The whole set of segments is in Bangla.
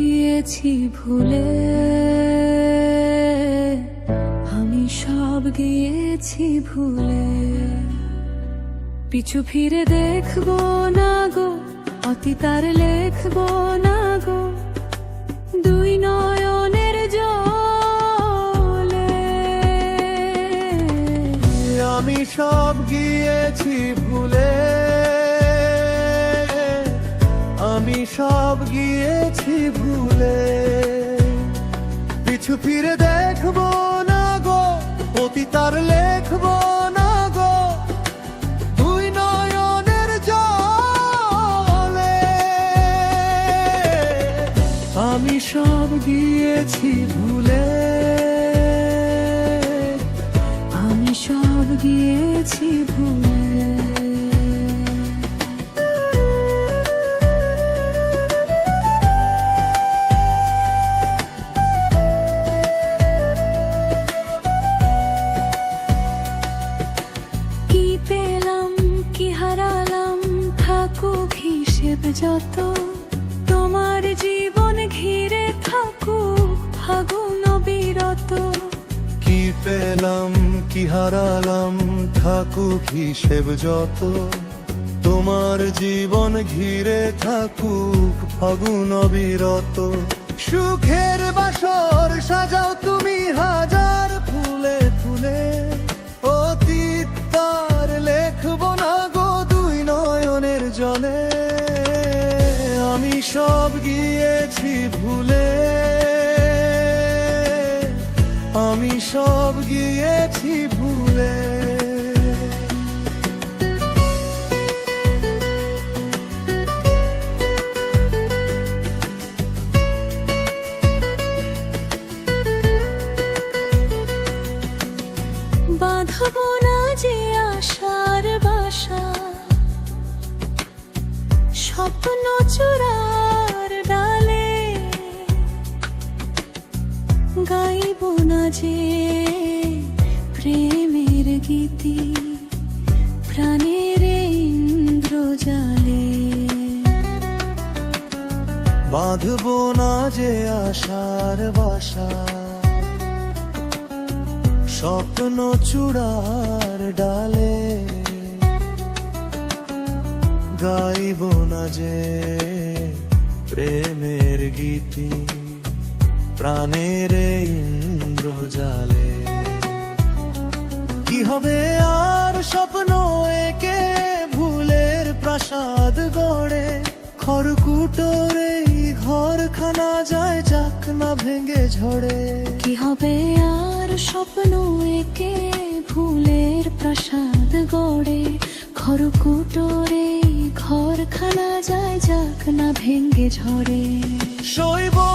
গিয়েছি ভুলে। আমি সব গিয়েছি ভুলে। পিছু ফিরে দেখব না গো, অতীতার লেখবো না গো। দুই নয়নের জলে। আমি সব গিয়েছি ভুলে। সব গিয়েছি ভুলে। পিছু ফিরে দেখব না গো, অতীতার লেখবো না গো। দুই নয়নের জলে। আমি সব গিয়েছি ভুলে। আমি সব গিয়েছি ভুলে। যত তোমার জীবন ঘিরে থাকুক, ফাগুন বিরত। কি পেলাম, কি হারালাম, থাকুক হিসেব যত। তোমার জীবন ঘিরে থাকুক, ফাগুন অবিরত সুখের বাসর সাজাও তুমি সব গিয়েছি ভুলে। আমি সব গিয়েছি গাইব না যে প্রেমের গীতি, প্রাণের ইন্দ্রজালে বাঁধবো না যে আশার বাসা, স্বপ্ন চূড়ার ডালে। গাইব না যে প্রেমের গীতি। প্রাণের ইন্দ্রজালে। কি হবে আর স্বপ্ন একে ভুলের প্রাসাদ গড়ে? খড়কুটোর ঘর খানা যায় যাক না ভেঙে ঝড়ে। কি হবে আর স্বপ্ন একে ভুলের প্রাসাদ গড়ে? খড়কুটোরে ঘরখানা যায় যাক না ভেঙে ঝরে শৈব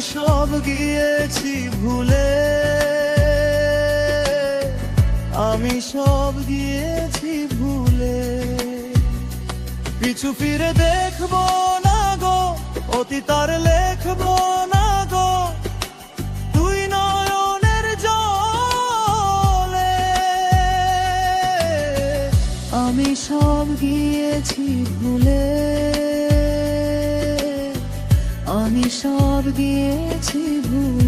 সব গিয়েছি ভুলে। আমি সব গিয়েছি ভুলে। পিছু ফিরে দেখব না গো, অতীতার লেখবো না গো। তুই নয়নের জলে। আমি সব গিয়েছি ভুলে। আমি সব গিয়েছি ভুলে।